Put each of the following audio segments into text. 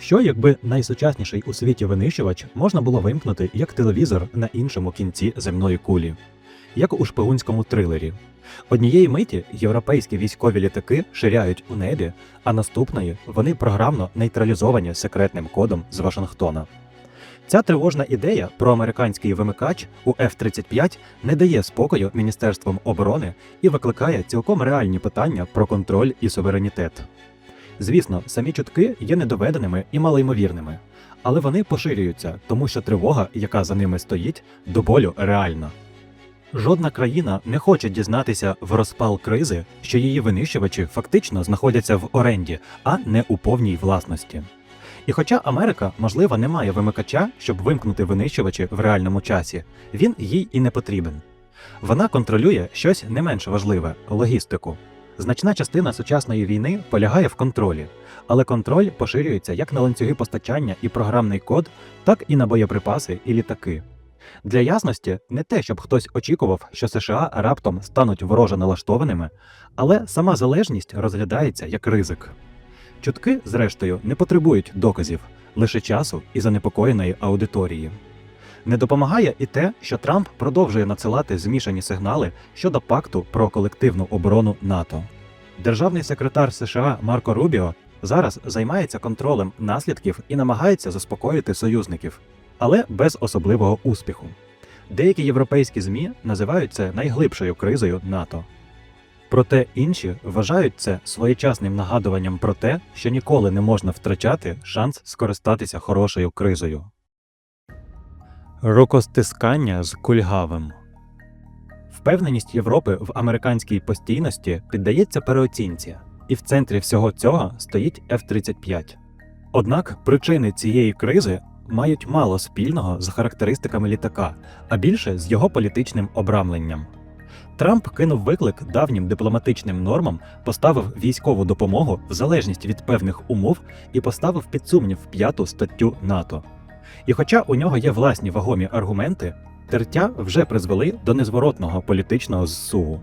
Що якби найсучасніший у світі винищувач можна було вимкнути як телевізор на іншому кінці земної кулі, як у шпигунському трилері. Однієї миті європейські військові літаки ширяють у небі, а наступної вони програмно нейтралізовані секретним кодом з Вашингтона. Ця тривожна ідея про американський вимикач у F-35 не дає спокою Міністерством оборони і викликає цілком реальні питання про контроль і суверенітет. Звісно, самі чутки є недоведеними і малоймовірними, але вони поширюються, тому що тривога, яка за ними стоїть, до болю реальна. Жодна країна не хоче дізнатися в розпал кризи, що її винищувачі фактично знаходяться в оренді, а не у повній власності. І хоча Америка, можливо, не має вимикача, щоб вимкнути винищувачі в реальному часі, він їй і не потрібен. Вона контролює щось не менш важливе логістику. Значна частина сучасної війни полягає в контролі, але контроль поширюється як на ланцюги постачання і програмний код, так і на боєприпаси і літаки. Для ясності, не те, щоб хтось очікував, що США раптом стануть вороже налаштованими, але сама залежність розглядається як ризик. Чутки, зрештою, не потребують доказів, лише часу і занепокоєної аудиторії. Не допомагає і те, що Трамп продовжує надсилати змішані сигнали щодо пакту про колективну оборону НАТО. Державний секретар США Марко Рубіо зараз займається контролем наслідків і намагається заспокоїти союзників, але без особливого успіху. Деякі європейські ЗМІ називають це найглибшою кризою НАТО. Проте інші вважають це своєчасним нагадуванням про те, що ніколи не можна втрачати шанс скористатися хорошою кризою. Рукостискання з кульгавим Впевненість Європи в американській постійності піддається переоцінці, і в центрі всього цього стоїть F-35. Однак причини цієї кризи мають мало спільного з характеристиками літака, а більше з його політичним обрамленням. Трамп кинув виклик давнім дипломатичним нормам, поставив військову допомогу в залежність від певних умов і поставив під сумнів п'яту статтю НАТО. І хоча у нього є власні вагомі аргументи, тертя вже призвели до незворотного політичного зсуву.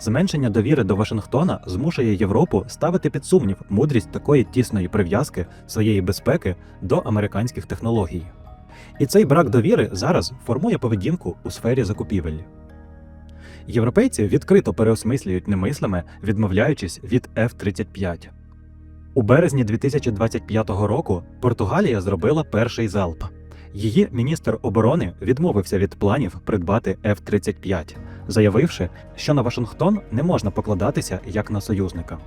Зменшення довіри до Вашингтона змушує Європу ставити під сумнів мудрість такої тісної прив'язки своєї безпеки до американських технологій. І цей брак довіри зараз формує поведінку у сфері закупівель. Європейці відкрито переосмислюють немислиме, відмовляючись від F-35. У березні 2025 року Португалія зробила перший залп. Її міністр оборони відмовився від планів придбати F-35, заявивши, що на Вашингтон не можна покладатися як на союзника.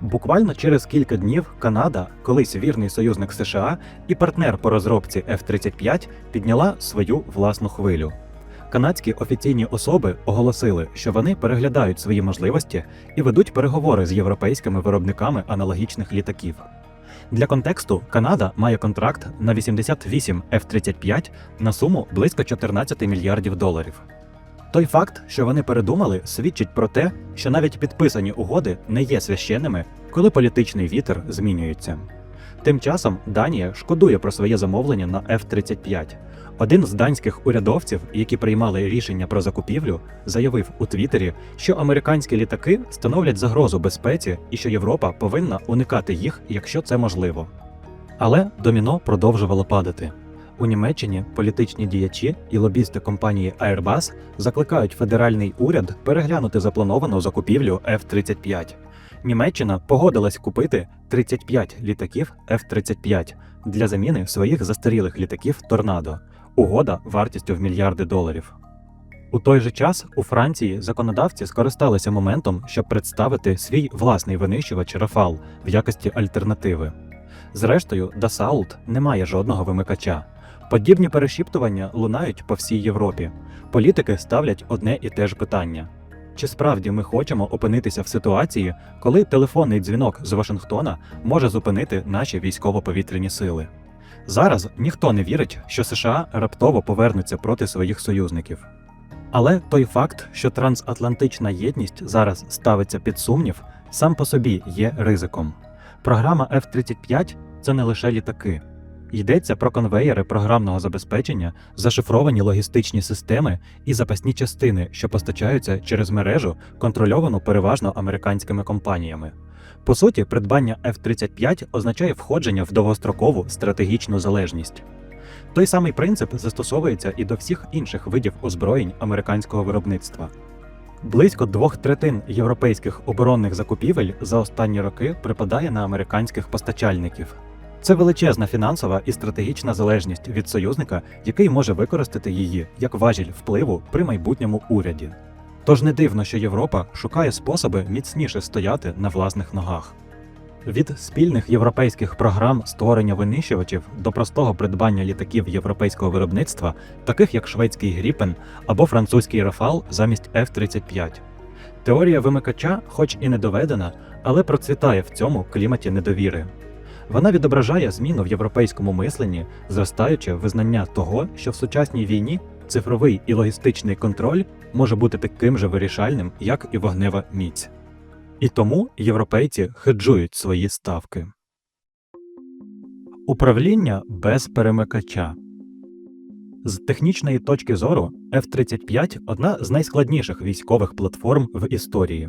Буквально через кілька днів Канада, колись вірний союзник США і партнер по розробці F-35, підняла свою власну хвилю. Канадські офіційні особи оголосили, що вони переглядають свої можливості і ведуть переговори з європейськими виробниками аналогічних літаків. Для контексту Канада має контракт на 88 F-35 на суму близько 14 мільярдів доларів. Той факт, що вони передумали, свідчить про те, що навіть підписані угоди не є священними, коли політичний вітер змінюється. Тим часом Данія шкодує про своє замовлення на F-35. Один з данських урядовців, які приймали рішення про закупівлю, заявив у Твіттері, що американські літаки становлять загрозу безпеці і що Європа повинна уникати їх, якщо це можливо. Але доміно продовжувало падати. У Німеччині політичні діячі і лобісти компанії Airbus закликають федеральний уряд переглянути заплановану закупівлю F-35. Німеччина погодилась купити 35 літаків F-35 для заміни своїх застарілих літаків Торнадо. Угода вартістю в мільярди доларів. У той же час у Франції законодавці скористалися моментом, щоб представити свій власний винищувач Рафал в якості альтернативи. Зрештою, Dassault не має жодного вимикача. Подібні перешіптування лунають по всій Європі. Політики ставлять одне і те ж питання: чи справді ми хочемо опинитися в ситуації, коли телефонний дзвінок з Вашингтона може зупинити наші військово-повітряні сили? Зараз ніхто не вірить, що США раптово повернуться проти своїх союзників. Але той факт, що трансатлантична єдність зараз ставиться під сумнів, сам по собі є ризиком. Програма F-35 це не лише літаки. Йдеться про конвеєри програмного забезпечення, зашифровані логістичні системи і запасні частини, що постачаються через мережу, контрольовану переважно американськими компаніями. По суті, придбання F-35 означає входження в довгострокову стратегічну залежність. Той самий принцип застосовується і до всіх інших видів озброєнь американського виробництва. Близько двох третин європейських оборонних закупівель за останні роки припадає на американських постачальників. Це величезна фінансова і стратегічна залежність від союзника, який може використати її як важіль впливу при майбутньому уряді. Тож не дивно, що Європа шукає способи міцніше стояти на власних ногах. Від спільних європейських програм створення винищувачів до простого придбання літаків європейського виробництва, таких як шведський Гріпен або французький Рафал замість F-35. Теорія вимикача, хоч і не доведена, але процвітає в цьому кліматі недовіри. Вона відображає зміну в європейському мисленні, зростаюче визнання того, що в сучасній війні цифровий і логістичний контроль може бути таким же вирішальним, як і вогнева міць. І тому європейці хеджують свої ставки. Управління без перемикача. З технічної точки зору F-35 одна з найскладніших військових платформ в історії.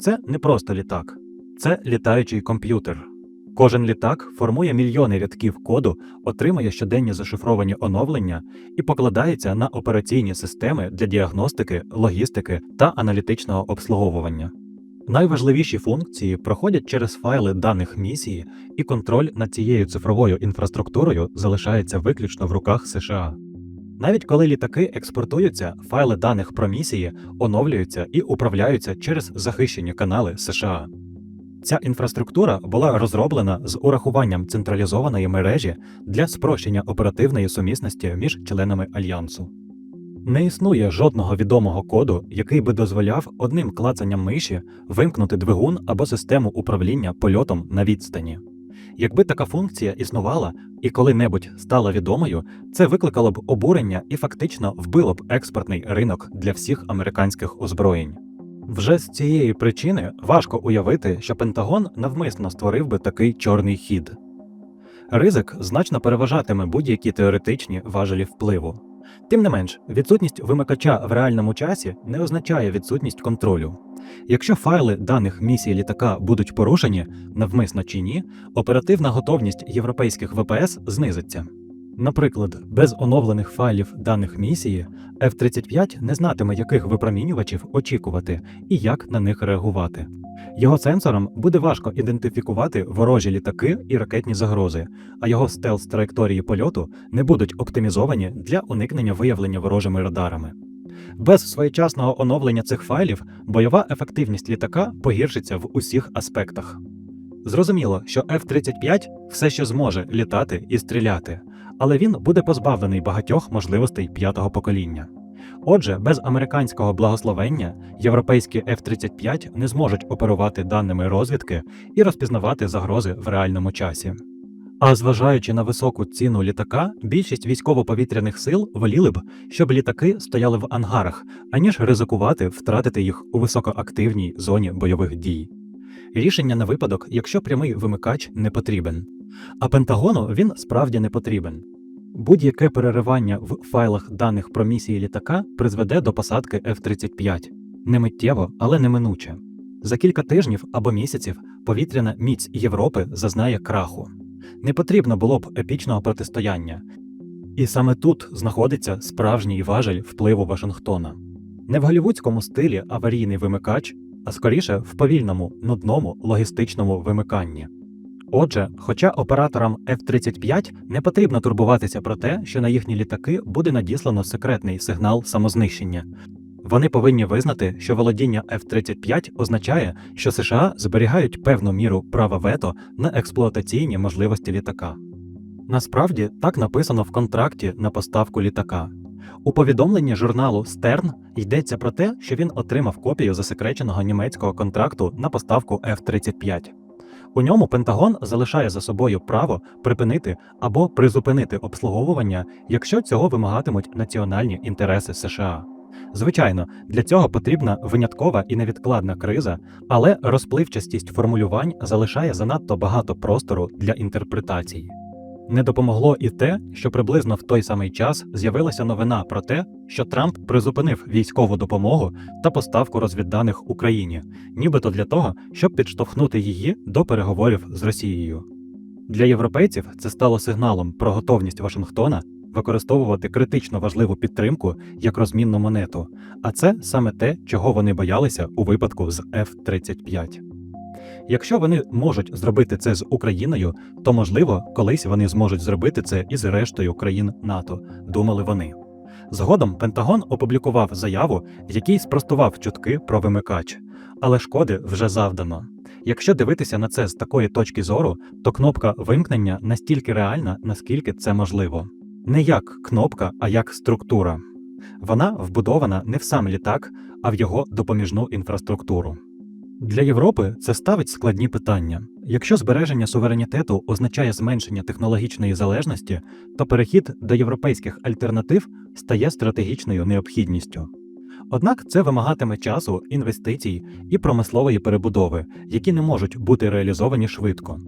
Це не просто літак, це літаючий комп'ютер. Кожен літак формує мільйони рядків коду, отримує щоденні зашифровані оновлення і покладається на операційні системи для діагностики, логістики та аналітичного обслуговування. Найважливіші функції проходять через файли даних місії, і контроль над цією цифровою інфраструктурою залишається виключно в руках США. Навіть коли літаки експортуються, файли даних про місії оновлюються і управляються через захищені канали США. Ця інфраструктура була розроблена з урахуванням централізованої мережі для спрощення оперативної сумісності між членами альянсу. Не існує жодного відомого коду, який би дозволяв одним клацанням миші вимкнути двигун або систему управління польотом на відстані. Якби така функція існувала і коли-небудь стала відомою, це викликало б обурення і фактично вбило б експортний ринок для всіх американських озброєнь. Вже з цієї причини важко уявити, що Пентагон навмисно створив би такий чорний хід. Ризик значно переважатиме будь-які теоретичні важелі впливу. Тим не менш, відсутність вимикача в реальному часі не означає відсутність контролю. Якщо файли даних місії літака будуть порушені, навмисно чи ні, оперативна готовність європейських ВПС знизиться. Наприклад, без оновлених файлів даних місії F-35 не знатиме, яких випромінювачів очікувати і як на них реагувати. Його сенсорам буде важко ідентифікувати ворожі літаки і ракетні загрози, а його стелс траєкторії польоту не будуть оптимізовані для уникнення виявлення ворожими радарами. Без своєчасного оновлення цих файлів бойова ефективність літака погіршиться в усіх аспектах. Зрозуміло, що F-35 все ще зможе літати і стріляти, але він буде позбавлений багатьох можливостей п'ятого покоління. Отже, без американського благословення європейські F-35 не зможуть оперувати даними розвідки і розпізнавати загрози в реальному часі. А зважаючи на високу ціну літака, більшість військово-повітряних сил воліли б, щоб літаки стояли в ангарах, аніж ризикувати втратити їх у високоактивній зоні бойових дій. Рішення на випадок, якщо прямий вимикач не потрібен. А Пентагону він справді не потрібен. Будь-яке переривання в файлах даних про місії літака призведе до посадки F-35. Не миттєво, але неминуче. За кілька тижнів або місяців повітряна міць Європи зазнає краху. Не потрібно було б епічного протистояння. І саме тут знаходиться справжній важель впливу Вашингтона. Не в голівудському стилі аварійний вимикач, а скоріше в повільному, нудному логістичному вимиканні. Отже, хоча операторам F-35 не потрібно турбуватися про те, що на їхні літаки буде надіслано секретний сигнал самознищення. Вони повинні визнати, що володіння F-35 означає, що США зберігають певну міру права вето на експлуатаційні можливості літака. Насправді так написано в контракті на поставку літака. У повідомленні журналу Stern йдеться про те, що він отримав копію засекреченого німецького контракту на поставку F-35. У ньому Пентагон залишає за собою право припинити або призупинити обслуговування, якщо цього вимагатимуть національні інтереси США. Звичайно, для цього потрібна виняткова і невідкладна криза, але розпливчастість формулювань залишає занадто багато простору для інтерпретацій. Не допомогло і те, що приблизно в той самий час з'явилася новина про те, що Трамп призупинив військову допомогу та поставку розвідданих Україні, нібито для того, щоб підштовхнути її до переговорів з Росією. Для європейців це стало сигналом про готовність Вашингтона використовувати критично важливу підтримку як розмінну монету, а це саме те, чого вони боялися у випадку з F-35. Якщо вони можуть зробити це з Україною, то можливо, колись вони зможуть зробити це і з рештою країн НАТО, думали вони. Згодом Пентагон опублікував заяву, в якій спростував чутки про вимикач, але шкоди вже завдано. Якщо дивитися на це з такої точки зору, то кнопка вимкнення настільки реальна, наскільки це можливо. Не як кнопка, а як структура. Вона вбудована не в сам літак, а в його допоміжну інфраструктуру. Для Європи це ставить складні питання. Якщо збереження суверенітету означає зменшення технологічної залежності, то перехід до європейських альтернатив стає стратегічною необхідністю. Однак це вимагатиме часу, інвестицій і промислової перебудови, які не можуть бути реалізовані швидко.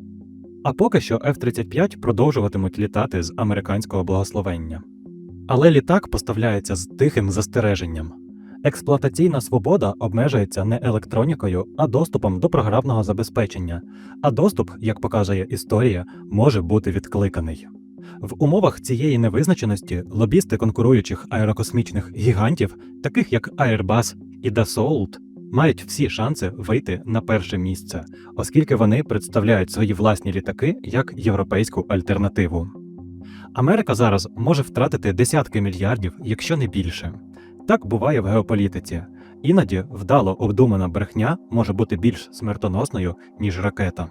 А поки що F-35 продовжуватимуть літати з американського благословення. Але літак поставляється з тихим застереженням. Експлуатаційна свобода обмежується не електронікою, а доступом до програмного забезпечення, а доступ, як показує історія, може бути відкликаний. В умовах цієї невизначеності лобісти конкуруючих аерокосмічних гігантів, таких як Airbus і Dassault, мають всі шанси вийти на перше місце, оскільки вони представляють свої власні літаки як європейську альтернативу. Америка зараз може втратити десятки мільярдів, якщо не більше. Так буває в геополітиці. Іноді вдало обдумана брехня може бути більш смертоносною, ніж ракета.